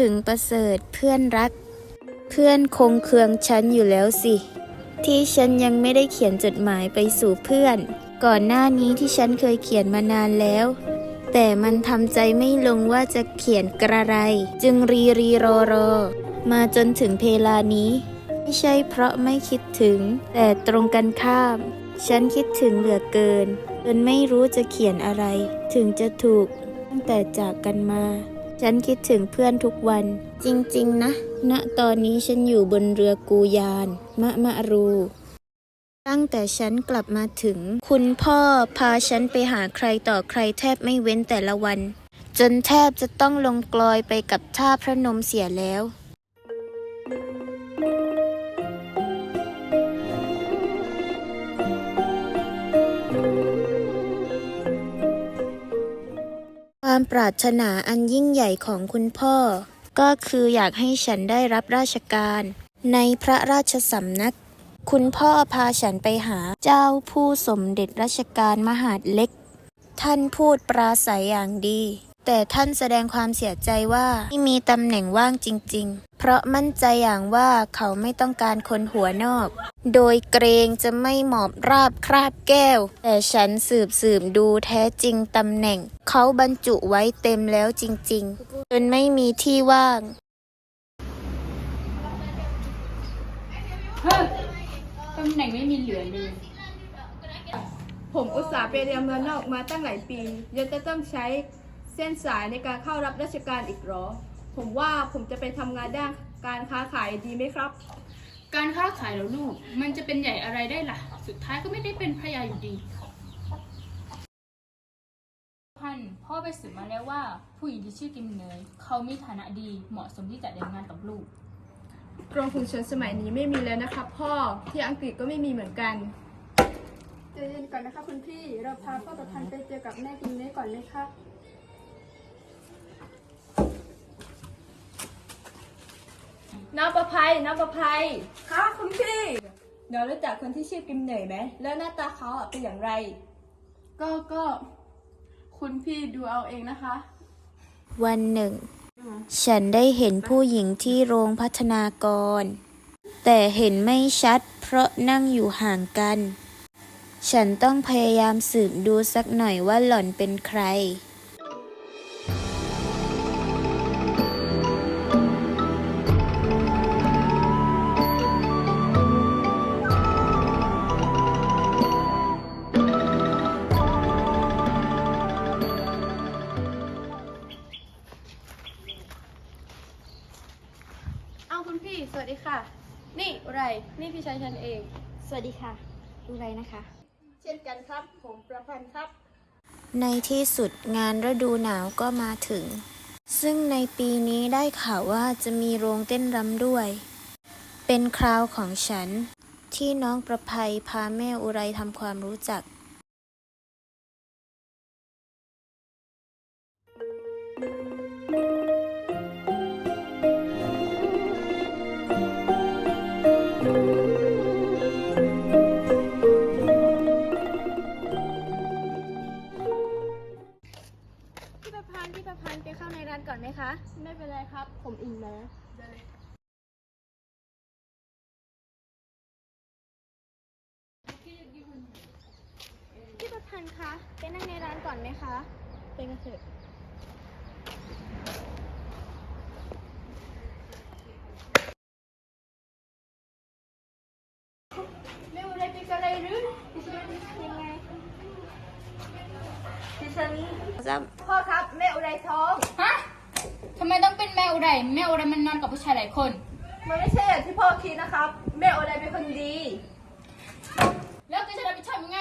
ถึงประเสริฐเพื่อนรัก เพื่อนคงเคืองฉันอยู่แล้วสิ ที่ฉันยังไม่ได้เขียนจดหมายไปสู่เพื่อน ก่อนหน้านี้ที่ฉันเคยเขียนมานานแล้ว แต่มันทำใจไม่ลงว่าจะเขียนกระไร จึงรีรีรอรอ มาจนถึงเพลานี้ ไม่ใช่เพราะไม่คิดถึง แต่ตรงกันข้าม ฉันคิดถึงเหลือเกินจนไม่รู้จะเขียนอะไร ถึงจะถูกตั้งแต่จากกันมา ฉันคิดถึงเพื่อนทุกวัน จริงๆ นะ ณตอนนี้ฉันอยู่บนเรือกูยาน มะมะรู ตั้งแต่ฉันกลับมาถึง คุณพ่อพาฉันไปหาใครต่อใครแทบไม่เว้นแต่ละวัน จนแทบจะต้องลงกลอยไปกับท่าพระนมเสียแล้ว ความปรารถนาอันยิ่งใหญ่ของคุณพ่อ ก็คืออยากให้ฉันได้รับราชการ ในพระราชสำนัก คุณพ่อพาฉันไปหาเจ้าผู้สมเด็จราชการมหาดเล็ก ท่านพูดปราศัยอย่างดี แต่ท่านแสดงความเสียใจว่าไม่มีตำแหน่งว่างจริงๆ เพราะมั่นใจอย่างว่าเขาไม่ต้องการคนหัวนอก โดยเกรงจะไม่หมอบราบคราบแก้ว แต่ฉันสืบสืบดูแท้จริงตำแหน่ง เขาบรรจุไว้เต็มแล้วจริงๆ จนไม่มีที่ว่าง เฮ้ยตำแหน่งไม่มีเหลือเลย ผมอุตส่าห์ไปเรียนเมืองนอกมาตั้งหลายปี ยังจะต้องใช้เส้นสายในการเข้ารับราชการอีกเหรอ ผมว่าผมจะไปทำงานด้านการค้าขายดีไหมครับ การค้าขายแล้วลูก มันจะเป็นใหญ่อะไรได้ล่ะ สุดท้ายก็ไม่ได้เป็นพระยาอยู่ดี พันพ่อไปสืบมาแล้วว่า ผู้หญิงที่ชื่อกิมเนยเขามีฐานะดีเหมาะสมที่จะแต่งงานกับลูก กรมขุนชนสมัยนี้ไม่มีแล้วนะครับ พ่อที่อังกฤษก็ไม่มีเหมือนกันใจเย็นก่อนนะคะคุณพี่ เราพาพ่อประพันธ์ไปเจอกับแม่กินเนื้อก่อนเลยค่ะ น้องประภัยน้องประภัยค่ะคุณพี่เดี๋ยวรู้จักคนที่ชื่อกิมเหนื่อยไหมแล้วหน้าตาเขาอะเป็นอย่างไร ก็ก็คุณพี่ดูเอาเองนะคะ วันหนึ่ง ฉันได้เห็นผู้หญิงที่โรงพัฒนากร แต่เห็นไม่ชัดเพราะนั่งอยู่ห่างกัน ฉันต้องพยายามสืบดูสักหน่อยว่าหล่อนเป็นใคร สวัสดีค่ะ นี่อุไรนี่พี่ชายฉันเอง สวัสดีค่ะอุไรนะคะ เช่นกันครับ ผมประพันธ์ครับ ในที่สุดงานฤดูหนาวก็มาถึง ซึ่งในปีนี้ได้ข่าวว่าจะมีโรงเต้นรำด้วย เป็นคราวของฉัน ที่น้องประภัยพาแม่อุไรทำความรู้จักพี่ พี่ประพันธ์ไปเข้าในร้านก่อนไหมคะ ไม่เป็นไรครับ ผมอิ่มแล้วพี่ประพันธ์คะไปนั่งในร้านก่อนไหมคะไปกันเถอะ ไม่รู้อะไรเป็นอะไรหรือดิฉันยังไง ดิฉันพ่อครับแม่อุไรท้อง ฮะ ทำไมต้องเป็นแมวอุไรแมวอุไรมันนอนกับผู้ชายหลายคน มันไม่ใช่อย่างที่พ่อคิดนะครับ แม่อุไรเป็นคนดี แล้วแกจะรับผิดชอบยังไง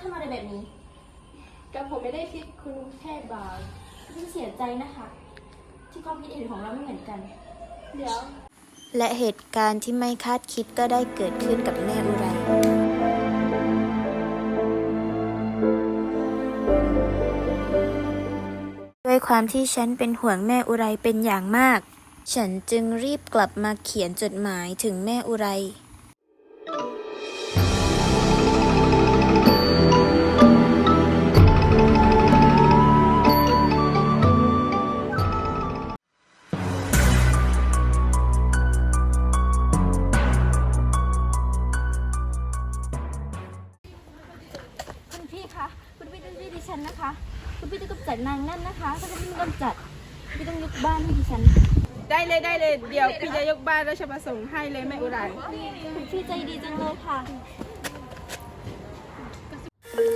ที่มาทำอะไรแบบนี้ กับผมไม่ได้คิดคุณแค่บาปพี่เสียใจนะคะ ที่ความคิดเห็นของเราไม่เหมือนกัน เดี๋ยว และเหตุการณ์ที่ไม่คาดคิดก็ได้เกิดขึ้นกับแม่อุไรด้วยความที่ฉันเป็นห่วงแม่อุไรเป็นอย่างมาก ฉันจึงรีบกลับมาเขียนจดหมายถึงแม่อุไร ดิฉันนะคะคุณพี่ต้องกำจัดนางนั่นนะคะถ้าคุณพี่ไม่กำจัดคุณพี่ต้องยกบ้านให้ดิฉันได้เลยได้เลย เดี๋ยวพี่จะยกบ้านราชประสงค์ให้เลยแม่อุไรคุณพี่ใจดีจังเลยค่ะ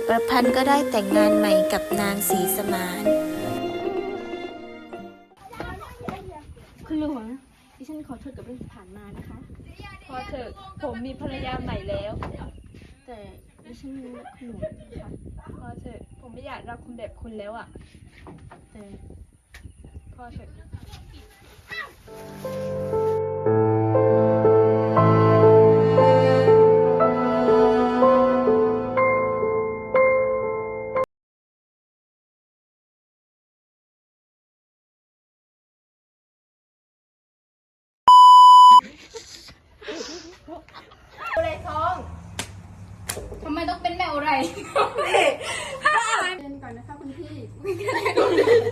ประพันธ์ก็ได้แต่งงานใหม่กับนางศรีสมานคุณหลวงดิฉันขอโทษกับเรื่องที่ผ่านมานะคะ พอเถอะผมมีภรรยาใหม่แล้ว แต่ ดิฉันรักหนูค่ะพอเถอะผมไม่อยากรักคุณแบบคุณแล้วอะเออพอเถอะ